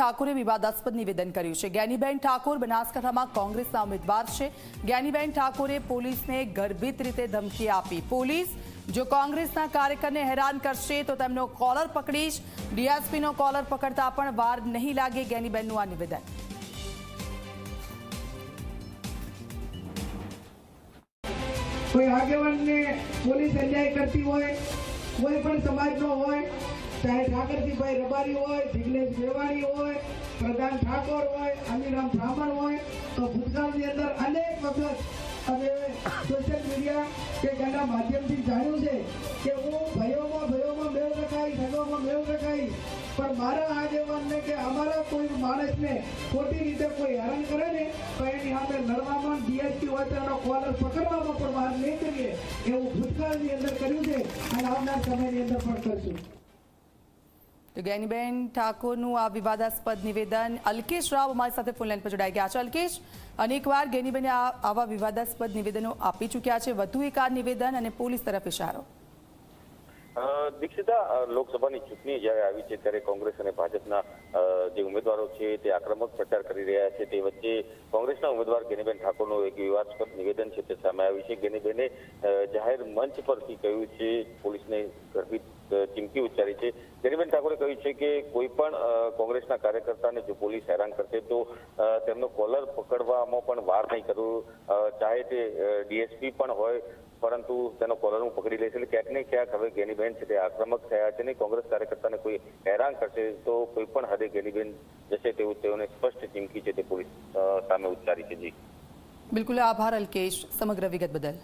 ઠાકોરે વિવાદાસ્પદ નિવેદન કર્યું છે. જ્ઞાનીબેન ઠાકોર બનાસકાંઠામાં કોંગ્રેસના ઉમેદવાર છે. જ્ઞાનીબેન ઠાકોરે પોલીસને ગર્ભિત રીતે ધમકી આપી. પોલીસ જો કોંગ્રેસના કાર્યકરને હેરાન કરશે તો તેમનો કોલર પકડીશ ડીએસપીનો કોલર પકડતા પણ વાર નહીં લાગે જ્ઞાનીબેનનું આ નિવેદન. કોઈ આગેવાનને પોલીસ અન્યાય કરતી હોય, કોઈ પણ સમાજનો હોય ચાહે ઠાકરજીભાઈ રબારી હોય, જિગ્નેશ મેવાણી હોય, પ્રધાન ઠાકોર હોય, અમીરામ બ્રાહ્મણ હોય, તો ભૂતકાળની અંદર અનેક વખત અમે સોશિયલ મીડિયા કે તેના માધ્યમથી જાણ્યું છે કે હું ભયોમાં ભયોમાં મેળ રખાઈ ઝઘડોમાં મેળ રખાઈ. પણ મારા આગેવાનને કે અમારા કોઈ માણસને ખોટી રીતે કોઈ હેરાન કરે ને, તો એની સામે લડવામાં ડીએસપી હોય તો એનો કોલર પકડવામાં પણ બહાર નહીં કરીએ એવું ભૂતકાળની અંદર કર્યું છે અને આવનાર સમયની અંદર પણ કરશું. તો જ્ઞાનીબેન ઠાકોરનું આ વિવાદાસ્પદ નિવેદન અલ્કેશ રાવ અમારી સાથે ફોનલાઈન પર જોડાઈ ગયા છે. અલ્કેશ, અનેકવાર જ્ઞાનીબેને આ- આવા વિવાદાસ્પદ નિવેદનો આપી ચૂક્યા છે. વધુ એક આ નિવેદન અને પોલીસ તરફ ઇશારો. દીક્ષિતા લોકસભાની ચૂંટણી જ્યારે આવી છે ત્યારે કોંગ્રેસ અને ભાજપના જે ઉમેદવારો છે તે આક્રમક પ્રચાર કરી રહ્યા છે. તે વચ્ચે કોંગ્રેસના ઉમેદવાર ગેનીબેન ઠાકોરનું એક વિવાદસ્પદ નિવેદન છે તે સામે આવ્યું છે. ગેનીબેને જાહેર મંચ પરથી કહ્યું છે, પોલીસને ગર્ભિત ચીમકી ઉચ્ચારી છે. ગેનીબેન ઠાકોરે કહ્યું છે કે કોઈ પણ કોંગ્રેસના કાર્યકર્તાને જો પોલીસ હેરાન કરશે તો તેમનો કોલર પકડવામાં પણ વાર નહીં કરવું ચાહે તે ડીએસપી પણ હોય, પરંતુ તેનો કોલર હું પકડી લઈશ. એટલે ક્યાંક ને ક્યાંક હવે ગેનીબેન છે તે આક્રમક થયા છે ને કોંગ્રેસ કાર્યકર્તાને કોઈ હેરાન કરશે તો કોઈ પણ હદે ગેનીબેન જશે તેવું તેઓને સ્પષ્ટ ચીમકી છે તે પોલીસ સામે ઉચ્ચારી છે. જી. બિલકુલ આભાર અલ્કેશ, સમગ્ર વિગત બદલ.